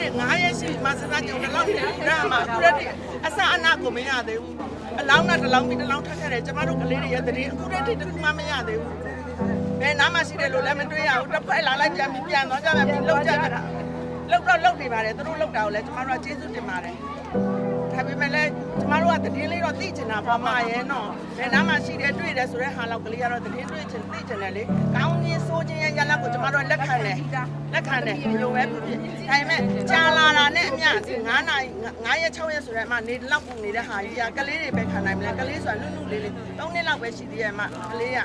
တွေ9ရက်ရှိမှစဉ်းစားကြည့်တော့လောက်ရမှာအခုတည်းအစအနာကိုမရသေးဘူးအလောင်းနဲ့တစ်လောင်းပြီးတစ်လောင်းထပ်ခဲ့တယ်ကျမတို့ကလေးတွေရဲ့တည်းအခုတည်းတခုမှမရသေးဘူးဘယ်နားမှရှိတယ်လို့လည်းမတွေးရဘူးတစ်ဖက်လာလိုက်ပြန်ပြီးပြန်သွားကြမယ်ပြီးလောက်ကြတာလောက်တော့လောက်နေပါတယ်သူတို့လောက်တာကိုလည်းကျမတို့ကကျေးဇူးတင်ပါတယ်ဒါပေမဲ့လည်းကျမတို့ကတည်င်းလေးတော့သိချင်တာပါမရဲ့နော်ဘယ်နားမှရှိတယ်တွေ့တယ်ဆိုတဲ့ဟာလောက်ကလေးကတော့တည်င်းတွေ့ချင်သိချင်တယ်လေကောင်းကြီးစိုးခြင်းရဲ့ရလကိုကျမတို့လက်ခံတယ်လက်ခံတယ်ဒီလိုပဲဖြစ်ဖြစ်ဒါပေမဲ့ကြာလာတာနဲ့အမျှ ဒီ9နာရီ9ရက်6ရက်ဆိုတဲ့အမှနေလောက်ပုံနေတဲ့ဟာကြီးကကလေးတွေပဲခံနိုင်မလဲကလေးဆိုတာနုနုလေးလေး3နှစ်လောက်ပဲရှိသေးရဲ့အမှကလေးက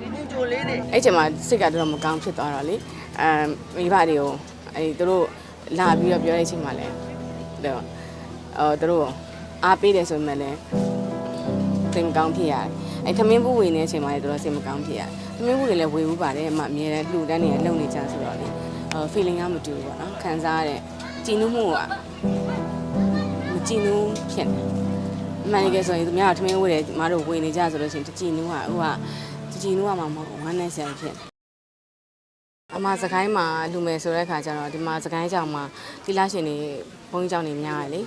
ဒီကြိုလေးတွေအဲ့ချိန်မှာစိတ်ကတော်တော်မကောင်းဖြစ်သွားတော့လေအဲမိဘတွေကိုအဲသူတို့လာပြီးတော့ပြောတဲ့အချိန်မှာလည်းတော့အော်သူတို့အားပေးတယ်ဆိုပေမဲ့လည်းစိတ်မကောင်းဖြစ်ရတယ်အဲခမင်းဘူးဝင်နေတဲ့အချိန်မှာလည်းသူတို့စိတ်မကောင်းဖြစ်ရတယ်ခမင်းဘူးတွေလည်းဝေဘူးပါတယ်အမအမြဲတမ်းလှူဒန်းနေရလုံနေကြဆိုတော့လေအဲ feeling ကမတူဘူးပေါ့နော်ခံစားရတဲ့ ကြည်နူးမှုကမကြည်နူးဖြစ်နေအမှန်တကယ်ဆိုရင်သူများကထမင်းဝေးတယ်မတို့ဝေနေကြဆိုလို့ရှိရင်ကြည်နူးကဟိုကကြည်နူးကမှမဟုတ်ဘူးဝမ်းနဲ့ဆရာဖြစ်တယ်အမစကိုင်းမှာလူမယ်ဆိုတဲ့ခါကျတော့ဒီမှာစကိုင်းကြောင်မှာတိလာရှင်တွေဘုန်းကြီးကြောင်တွေများတယ်လေ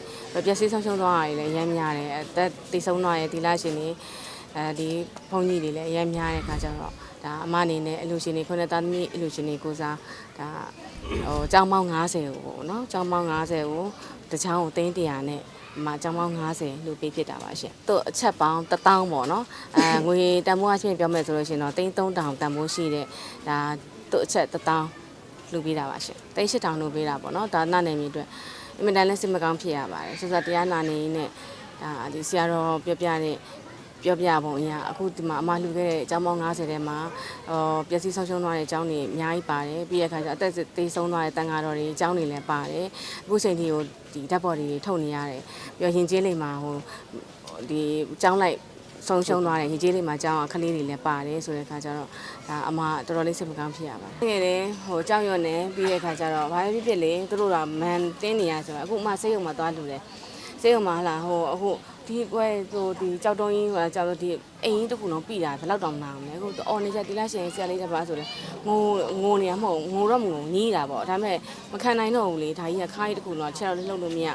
ပျက်စီးဆုံးရှုံးသွားတာတွေလည်းရမ်းများတယ်အသက်တည်ဆုံးသွားရဲ့တိလာရှင်တွေ အဲဒီဘုန်းကြီးတွေလည်းရမ်းများတဲ့ခါကျတော့ဒါအမအနေနဲ့အလူရှင်တွေခုနှစ်သားသမီးအလူရှင်တွေကိုစားဒါဟိုကျောင်းပေါင်း90ကိုပေါ့နော်ကျောင်းပေါင်း90ကိုတစ်ချောင်းကိုသိန်း100နဲ့အမကျောင်းပေါင်း90လို့ပေးဖြစ်တာပါရှင်။သူ့အချက်ပေါင်း1000ပေါ့နော်။အဲငွေတန်ဖိုးအချင်းပြောမယ်ဆိုလို့ရှိရင်တော့သိန်း3000တန်ဖိုးရှိတဲ့ဒါသူ့အချက်တစ်တောင်းလူပေးတာပါရှင်။တိတ်ရှစ်တောင်းလူပေးတာပေါ့နော်။ဒါနာနေမြအတွက်အင်မတန်လည်းစိတ်မကောင်းဖြစ်ရပါတယ်။ဆိုတော့တရားနာနေနဲ့ဒါဒီဆရာတော်ပြောပြတဲ့ ပြောပြပုံအရာအခုဒီမှာအမလှူခဲ့တဲ့အကြောင်းပေါင်း90ထဲမှာဟောပျက်စီးဆုံးရှုံးသွားတဲ့အကြောင်းတွေအများကြီးပါတယ်ပြီးရခါကျအသက်သေးဆုံးသွားတဲ့တန်ဃာတော်တွေအကြောင်းတွေလည်းပါတယ်အခုချိန်ထိကိုဒီဓာတ်ပေါ်တွေထုတ်နေရတယ်ပြီးတော့ရင်ကျေးလိမ်မှာဟိုဒီအကြောင်းလိုက်ဆုံးရှုံးသွားတယ်ရေကြီးလေးမှာကြောင်းကလေးတွေလည်းပါတယ်ဆိုတဲ့ခါကျတော့ဒါအမတော်တော်လေးစိတ်မကောင်းဖြစ်ရပါတယ်။ငယ်တယ်ဟိုကြောက်ရွံ့နေပြီးတဲ့ခါကျတော့ဘာပဲဖြစ်ဖြစ်လေသူတို့ကမန်တင်းနေရဆိုတော့အခုအမစိတ်ုံမှာသွားလူတယ်။စိတ်ုံမှာဟလာဟိုအခု ဒီကွဲဟိုဒီကြောက်တုံးကြီးဟိုကြောက်တော့ဒီအိမ်ကြီးတစ်ခုလုံးပြီတာဘယ်လောက်တောင်နာမလဲအခုအော်နေချက်ဒီလားရှင်ဆရာလေးတစ်ပါးဆိုလဲငိုငိုနေရမဟုတ်ငိုတော့မငိုညီးတာပေါ့ဒါပေမဲ့မခံနိုင်တော့ဘူးလေဒါကြီးကခါးကြီးတစ်ခုလုံးချက်တော့လှုပ်လို့မရ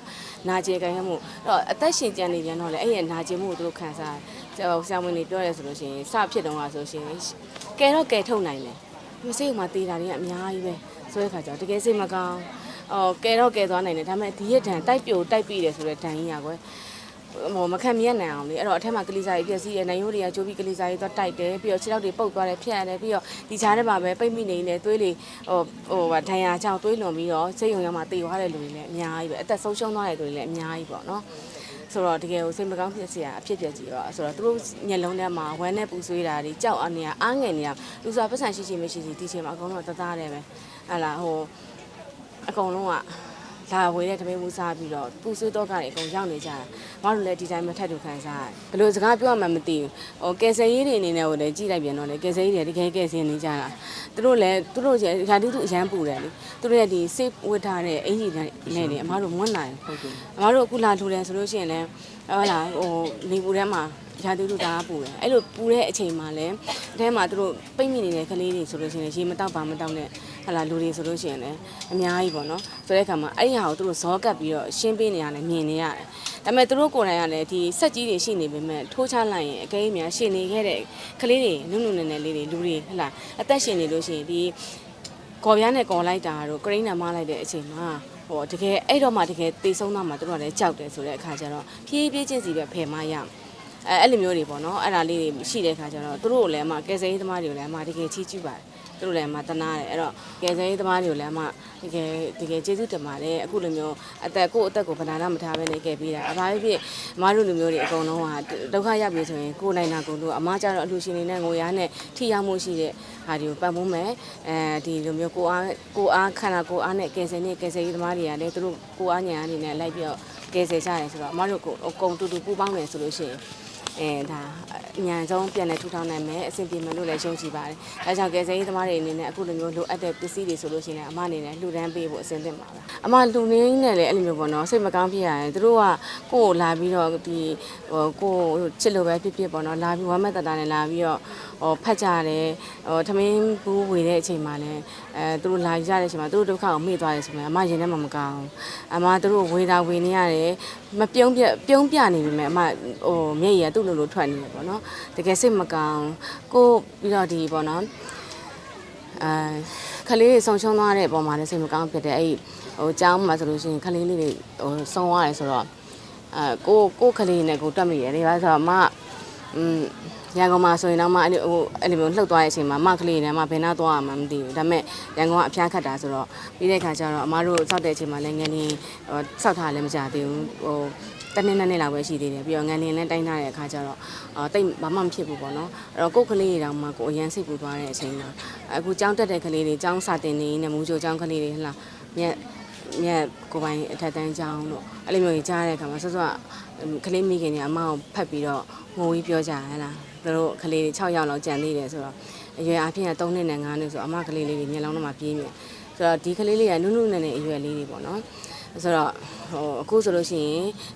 နာကျင်ကြရမှုအဲ့တော့အသက်ရှင်ကြံနေပြန်တော့လေအဲ့ရဲ့နာကျင်မှုကိုသူတို့ခံစားတယ်ဆရာဝန်တွေပြောရဲဆိုလို့ရှိရင်စဖြစ်တော့ကဆိုရှင်ကဲတော့ကဲထုတ်နိုင်တယ်ဒီစိတ်ကမှတေးတာတွေကအများကြီးပဲဆိုတဲ့ခါကျတော့တကယ်စိတ်မကောင်းအော်ကဲတော့ကဲသွားနိုင်တယ်ဒါပေမဲ့ဒီရက်တန်တိုက်ပြိုတိုက်ပြီးတယ်ဆိုတဲ့တန်ကြီးอ่ะကွယ် ဟိုမခံမြက်နိုင်အောင်လေအဲ့တော့အထက်မှာကလေးစားကြီးပြည့်စည်ရနိုင်ရိုးတွေကကြိုးပြီးကလေးစားကြီးသွားတိုက်တယ်ပြီးတော့ခြေထောက်တွေပုတ်သွားတယ်ဖြတ်ရတယ်ပြီးတော့ဒီချားထဲမှာပဲပိတ်မိနေနေသွေးလေဟိုဟိုဒဏ်ရာကြောင့်သွေးလွန်ပြီးတော့စိတ်ယုံရမှာတေသွားတဲ့လူတွေလည်းအများကြီးပဲအသက်ဆုံးရှုံးသွားတဲ့လူတွေလည်းအများကြီးပေါ့နော်ဆိုတော့တကယ်ကိုစိတ်မကောင်းဖြစ်စရာအဖြစ်ပြက်ကြီးတော့ဆိုတော့သူတို့ညက်လုံးထဲမှာဝမ်းနဲ့ပူဆွေးတာတွေကြောက်အနေအားငယ်နေတာလူစားပတ်စံရှိရှိမရှိရှိဒီချိန်မှာအကုန်လုံးတသားတယ်ပဲဟာလာဟိုအကုန်လုံးက လာဝေးတဲ့တမင်မူစားပြီးတော့ပူဆွေးတော့ကတွေအကုန်ရောက်နေကြတာဘာလို့လဲဒီတိုင်းမထက်တူခံစားရတယ်ဘယ်လိုစကားပြောမှမသိဘူးဟိုကယ်ဆယ်ရေးတွေအနေနဲ့ဟိုလည်းကြည့်လိုက်ပြန်တော့လေကယ်ဆယ်ရေးတွေတကယ်ကယ်ဆယ်နေကြတာသူတို့လည်းသူတို့ရာသီသူအရန်ပူတယ်လေသူတို့ရဲ့ဒီ safe ဝတ်ထားတဲ့အင်ဂျီနဲ့နေအမားတို့မွန်းနိုင်ဟုတ်ကဲ့အမားတို့အခုလာထူတယ်ဆိုလို့ရှိရင်လည်းဟုတ်လားဟိုနေပူထဲမှာရာသီသူတအားပူတယ်အဲ့လိုပူတဲ့အချိန်မှာလည်းအဲထဲမှာသူတို့ပိတ်မိနေတဲ့ကလေးတွေဆိုလို့ရှိရင်ရေမတောက်ပါမတောက်နဲ့ ဟလာလူတွေဆိုလို့ရှိရင်လည်းအများကြီးပေါ့နော်ဆိုတဲ့အခါမှာအဲ့ဒီဟာကိုသူတို့ဇောကပ်ပြီးတော့ရှင်းပေးနေရတယ်မြင်နေရတယ်ဒါပေမဲ့သူတို့ကိုယ်တိုင်ကလည်းဒီစက်ကြီးတွေရှိနေပေမဲ့ထိုးချလိုက်ရင်အကဲအများရှင်နေခဲ့တဲ့ကလေးတွေနုနုနယ်နယ်လေးတွေလူတွေဟလာအသက်ရှင်နေလို့ရှိရင်ဒီကော်ပြားနဲ့ကော်လိုက်တာတို့ကရိန်းနာမလိုက်တဲ့အချိန်မှာဟိုတကယ်အဲ့တော့မှတကယ်တေဆုံးတော့မှတို့ကလည်းကြောက်တယ်ဆိုတဲ့အခါကျတော့ဖြည်းဖြည်းချင်းစီပဲဖယ်မရမယ်အဲအဲ့လိုမျိုးတွေပေါ့နော်အဲ့ဒါလေးတွေရှိတဲ့အခါကျတော့တို့တို့လည်းအမကယ်ဆယ်ရေးသမားတွေကိုလည်းအမတကယ်ချီးကျူးပါတယ် တို့လည်းအမတနာတယ်အဲ့တော့ကယ်ဆယ်ရေးသမားတွေကိုလည်းအမတကယ်တကယ်ကျေးဇူးတင်ပါတယ်အခုလိုမျိုးအသက်ကိုယ့်အသက်ကိုဗနာနာမထားဘဲနေခဲ့ပြီးတာအဘာဖြစ်ဖြစ်အမတို့လူမျိုးတွေအကုန်လုံးကဒုက္ခရောက်ပြီဆိုရင်ကိုယ်နိုင်တာကိုယ်တို့အမကျတော့အလူရှင်တွေနဲ့ငွေရားနဲ့ထိရောက်မှုရှိတဲ့ဟာဒီကိုပတ်မိုးမယ်အဲဒီလိုမျိုးကိုအားကိုအားခန္ဓာကိုအားနဲ့ကယ်ဆယ်နေကယ်ဆယ်ရေးသမားတွေကလည်းသူတို့ကိုအားညာအနေနဲ့လိုက်ပြီးတော့ကယ်ဆယ်ကြတယ်ဆိုတော့အမတို့ကိုအကုန်တူတူပူပေါင်းတယ်ဆိုလို့ရှိရင် အအဲဒါအញ្ញံဆုံးပြန်လဲထူထောင်နိုင်မယ်အဆင်ပြေမယ်လို့လည်းယုံကြည်ပါတယ်ဒါကြောင့်ကယ်ဆယ်ရေးသမားတွေအနေနဲ့အခုလိုမျိုးလိုအပ်တဲ့ပစ္စည်းတွေဆိုလို့ရှိရင်လည်းအမအနေနဲ့လှူဒန်းပေးဖို့အဆင်သင့်ပါပဲအမလူရင်းနဲ့လည်းအဲ့လိုမျိုးပေါ့နော်စိတ်မကောင်းဖြစ်ရတယ်သူတို့ကကိုယ့်ကိုလာပြီးတော့ဒီဟိုကိုယ်ချစ်လို့ပဲဖြစ်ဖြစ်ပေါ့နော်လာပြီးဝမ်းမက်တတာနဲ့လာပြီးတော့ဟိုဖတ်ကြတယ်ဟိုသမင်းဘူးဝေတဲ့အချိန်မှာလည်း အဲသူတို့လာကြတဲ့အချိန်မှာသူတို့ဒုက္ခကိုမေ့သွားတယ်ဆိုရင်အမရင်ထဲမှာမကောင်းဘူးအမသူတို့ဝေတာဝေနေရတယ်မပြုံးပြပြုံးပြနေပြီမဲ့အမဟိုမျက်ရည်ကသူ့လိုလိုထွက်နေတယ်ပေါ့နော်တကယ်စိတ်မကောင်းကိုပြီးတော့ဒီပေါ့နော်အဲခလေးတွေဆုံရှုံသွားတဲ့အပေါ်မှာလည်းစိတ်မကောင်းဖြစ်တယ်အဲ့ဒီဟိုကျောင်းမှာဆိုလို့ရှိရင်ခလေးလေးတွေဟိုဆုံသွားတယ်ဆိုတော့အဲကိုကိုခလေးနဲ့ကိုတွတ်မိရတယ်ဒါဆိုတော့အမอืม ရန်ကုန်မှာဆိုရင်တော့မအဲ့လိုဟိုအဲ့လိုမျိုးလှုပ်သွားတဲ့အချိန်မှာမခလေးနဲ့အမဘယ်နာသွားရမှမသိဘူးဒါပေမဲ့ရန်ကုန်ကအဖျားခတ်တာဆိုတော့ပြီးတဲ့ခါကျတော့အမတို့စောက်တဲ့အချိန်မှာလည်းငန်းနေဟိုစောက်ထားလည်းမကြသေးဘူးဟိုတနေ့နဲ့နေ့လောက်ပဲရှိသေးတယ်ပြီးတော့ငန်းနေလည်းတိုင်းထားတဲ့အခါကျတော့အာတိတ်ဘာမှမဖြစ်ဘူးပေါ့နော်အဲ့တော့ကိုယ့်ကလေးတွေတောင်မှကိုအရန်စိတ်ပူသွားတဲ့အချိန်မှာအခုကြောင်းတက်တဲ့ကလေးတွေကြောင်းစာတင်နေနေမူးချိုကြောင်းကလေးတွေဟလာမြက် မြက်ကိုပိုင်အထက်တန်းကြောင်းတို့အဲ့လိုမျိုးကြီးကြားတဲ့အခါမှာစောစောကကလေးမိခင်တွေအမအောင်ဖတ်ပြီးတော့ငိုပြီးပြောကြဟလားသူတို့ကလေးတွေ6ယောက်လောက်ကြံသေးတယ်ဆိုတော့အရွယ်အဖြစ်က3နှစ်နဲ့9နှစ်ဆိုအမကလေးလေးတွေမျက်လုံးထဲမှာပြေးမြင်ဆိုတော့ဒီကလေးလေးကနုနုနဲ့နဲ့အရွယ်လေးတွေပေါ့နော်ဆိုတော့ ဟိုအခုဆိုလို့ရှိ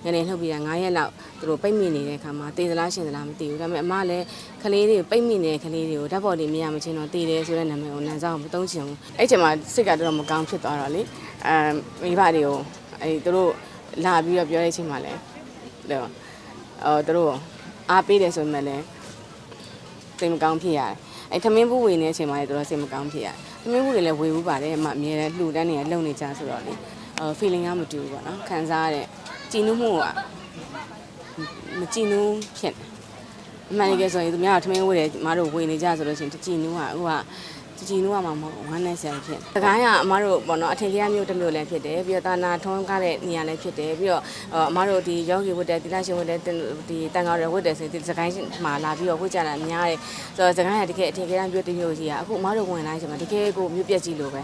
ရင်ငနေလှုပ်ပြီးတာ9ရက်လောက်သူတို့ပိတ်မိနေတဲ့ခါမှာတေးသလားရှင်သလားမသိဘူးဒါပေမဲ့အမလည်းကလေးတွေပိတ်မိနေတဲ့ကလေးတွေကိုဓာတ်ပေါ်တွေမရမချင်းတော့တေးတယ်ဆိုတဲ့နာမည်ကိုနန်းဆောင်မသုံးချင်ဘူးအဲ့ချိန်မှာစိတ်ကတော်တော်မကောင်းဖြစ်သွားတော့လေအဲမိဘတွေကိုအဲ့သူတို့လာပြီးတော့ပြောတဲ့အချိန်မှာလည်းတော့အော်သူတို့အားပေးတယ်ဆိုမှလည်းစိတ်မကောင်းဖြစ်ရတယ်အဲ့ထမင်းဘူးဝင်နေတဲ့အချိန်မှာလည်းတော်တော်စိတ်မကောင်းဖြစ်ရတယ်ထမင်းဘူးတွေလည်းဝေဘူးပါတယ်အမအမြဲတမ်းလှူဒန်းနေရလုံနေကြဆိုတော့လေဟို feeling ကမတူဘူးပေါ့နော်ခံစားရတဲ့ကြည်နူးမှုကမကြည်နူးဖြစ်တယ်အမှန်တကယ်ဆိုရင်သူများကထမင်းဝေးတယ်မတို့ဝေနေကြဆိုလို့ရှိရင်ကြည်နူးကအခုကကြည်နူးကမှမဟုတ်ဝမ်းနဲ့ဆရာဖြစ်တယ်။တကိုင်းကအမတို့ပေါ့နော်အထင်ကြီးမျိုးတစ်မျိုးလည်းဖြစ်တယ်ပြီးတော့တာနာထုံးကားတဲ့နေရာလည်းဖြစ်တယ်ပြီးတော့အမတို့ဒီယောဂီဝတ်တဲ့တိလရှင်ဝတ်တဲ့ဒီတန်ခါရဝတ်တဲ့ဆိုဒီစကိုင်းမှာလာပြီးတော့ဝတ်ကြတာများတယ်ဆိုတော့စကိုင်းကတကယ်အထင်ကြီးမျိုးတစ်မျိုးကြီးကအခုအမတို့ဝင်လာချိန်မှာတကယ်ကိုမျိုးပြက်ကြီးလိုပဲ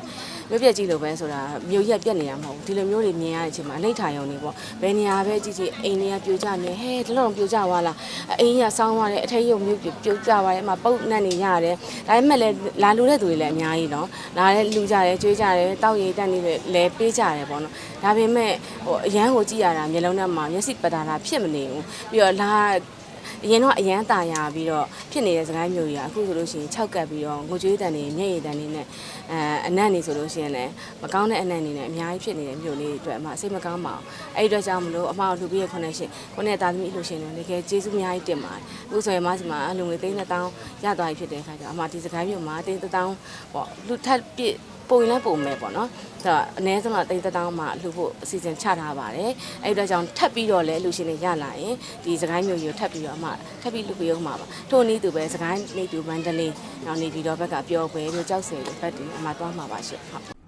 မျိုးပြက်ကြီးလိုပဲဆိုတာမျိုးရက်ပြက်နေတာမဟုတ်ဘူးဒီလိုမျိုးတွေမြင်ရတဲ့အချိန်မှာအလိဋ္ဌာယုံနေပေါ့ဘယ်နေရာပဲကြည့်ကြည့်အိမ်တွေကပြိုကျနေဟဲဒီလိုတော့ပြိုကျသွားလားအိမ်ကြီးကဆောင်းသွားတယ်အထက်ရုပ်မျိုးပြိုကျသွားတယ်အမပုတ်နှက်နေရတယ်ဒါပေမဲ့လည်းလာလူတဲ့သူတွေလည်းအများကြီးနော်လာတဲ့လူကြတယ်ကြွေးကြတယ်တောက်ရည်တက်နေတယ်လဲပေးကြတယ်ပေါ့နော်ဒါပေမဲ့ဟိုအရန်ကိုကြည့်ရတာမျက်လုံးထဲမှာမျက်စိပတာတာဖြစ်မနေဘူးပြီးတော့လာ အရင်တော့အရန်ตาရပြီးတော့ဖြစ်နေတဲ့စကိုင်းမျိုးကြီးကအခုဆိုလို့ရှိရင်6ကပ်ပြီးတော့ငိုကြွေးတန်နေမျက်ရည်တန်နေနဲ့အဲအနံ့နေဆိုလို့ရှိရင်လည်းမကောင်းတဲ့အနံ့နေနဲ့အများကြီးဖြစ်နေတဲ့မျိုးလေးတွေအတွက်အမစိတ်မကောင်းပါဘူးအဲ့ဒီအတွက်ကြောင့်မလို့အမတို့လူပြီးရခွနဲ့ရှင်ခုနဲ့သားသမီးလို့ရှင်တယ်တကယ်ကျေးဇူးအများကြီးတင်ပါတယ်အခုဆိုရင်မဆီမှာအလုံငွေသိန်း1000ရသွားပြီဖြစ်တဲ့အခါကျတော့အမဒီစကိုင်းမျိုးမှာသိန်း1000ပေါ့လူထပ်ပြည့် ပုံရင်လည်းပုံမဲ့ပေါ့နော်ဆိုတော့အနည်းဆုံးတော့တိတ်တောင်းမှလှူဖို့အစီအစဉ်ချထားပါတယ်အဲ့ဒီတော့ကြောင့်ထပ်ပြီးတော့လည်းလူရှင်တွေရလာရင်ဒီစကိုင်းမျိုးကြီးကိုထပ်ပြီးတော့အမှထပ်ပြီးလှူပေးအောင်ပါပါထို့နည်းသူပဲစကိုင်းနေသူမန္တလေးနောက်နေပြီးတော့ဘက်ကပြောပွဲတို့ကြောက်စဲတို့ဘက်တွေအမှသွားမှာပါရှင့်ဟုတ်